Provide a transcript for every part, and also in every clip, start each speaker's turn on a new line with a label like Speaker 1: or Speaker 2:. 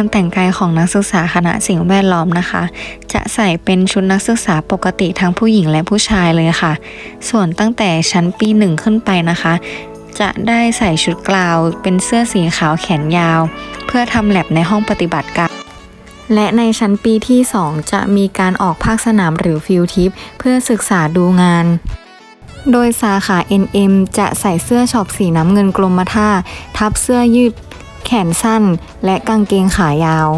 Speaker 1: การแต่งกายของนักศึกษาคณะสิ่งแวดล้อมนะคะ จะใส่เป็นชุดนักศึกษาปกติทั้งผู้หญิงและผู้ชายเลยค่ะ ส่วนตั้งแต่ชั้นปีหนึ่งขึ้นไปนะคะ จะได้ใส่ชุดกลาว เป็นเสื้อสีขาวแขนยาว เพื่อทำแลบในห้องปฏิบัติการและในชั้นปีที่ 2 จะมีการออกภาคสนามหรือฟิลทิป เพื่อศึกษาดูงาน โดยสาขา NM จะใส่เสื้อช็อปสีน้ำเงินกรมท่า ทับเสื้อยืด แขนสั้น และกางเกงขายาว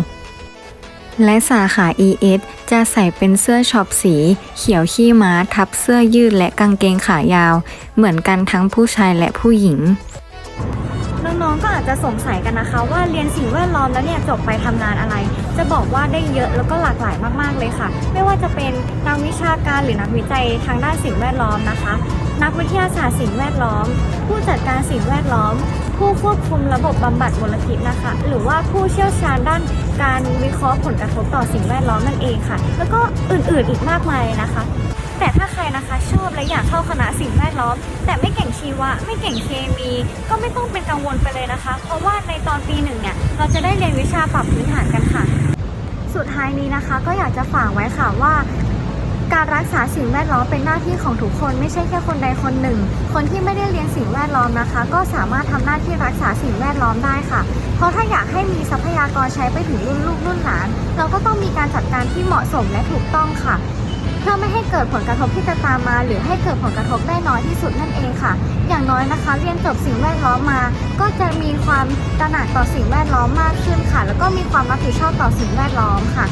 Speaker 1: และสาขา ES จะใส่เป็นเสื้อช็อปสี เขียวขี้ม้าทับเสื้อยืดและกางเกงขายาว เหมือนกันทั้งผู้ชายและผู้หญิง
Speaker 2: น้องๆ ก็อาจจะสงสัยกันนะคะ ว่าเรียนสิ่งแวดล้อมแล้วเนี่ยจบไปทำงานอะไร จะบอกว่าได้เยอะแล้วก็หลากหลายมากๆเลยค่ะ ไม่ว่าจะเป็นนักวิชาการหรือนักวิจัยทางด้านสิ่งแวดล้อมนะคะ นักวิทยาศาสตร์สิ่งแวดล้อม ผู้จัดการสิ่งแวดล้อม ผู้ควบคุมระบบบำบัดมลพิษนะคะ หรือว่าผู้เชี่ยวชาญด้านการวิเคราะห์ผลกระทบต่อสิ่งแวดล้อมนั่นเองค่ะ แล้วก็อื่นๆอีกมากมายเลยนะคะ แต่ถ้าใครนะคะชอบและอยากเข้าคณะสิ่งแวดล้อม แต่ไม่เก่งชีวะ ไม่เก่งเคมี ก็ไม่ต้องเป็นกังวลไปเลยนะคะ เพราะว่าในตอนปีหนึ่งเนี่ยเราจะได้เรียนวิชาปรับพื้นฐานกันค่ะ สุดท้ายนี้นะคะ ก็อยากจะฝากไว้ค่ะว่า การรักษาสิ่งแวดล้อมเป็นหน้าที่ของทุกคนไม่ใช่แค่คนใดคนหนึ่ง คนที่ไม่ได้เรียนสิ่งแวดล้อมนะคะ ก็สามารถทำหน้าที่รักษาสิ่งแวดล้อมได้ค่ะ เพราะถ้าอยากให้มีทรัพยากรใช้ไปถึงรุ่นลูกรุ่นหลาน เราก็ต้องมีการจัดการที่เหมาะสมและถูกต้องค่ะเพื่อไม่ให้เกิดผลกระทบที่จะตามมา หรือให้เกิดผลกระทบได้น้อยที่สุดนั่นเองค่ะ อย่างน้อยนะคะ เรียนจบสิ่งแวดล้อมมา ก็จะมีความตระหนักต่อสิ่งแวดล้อมมากขึ้นค่ะ แล้วก็มีความรับผิดชอบต่อสิ่งแวดล้อมค่ะ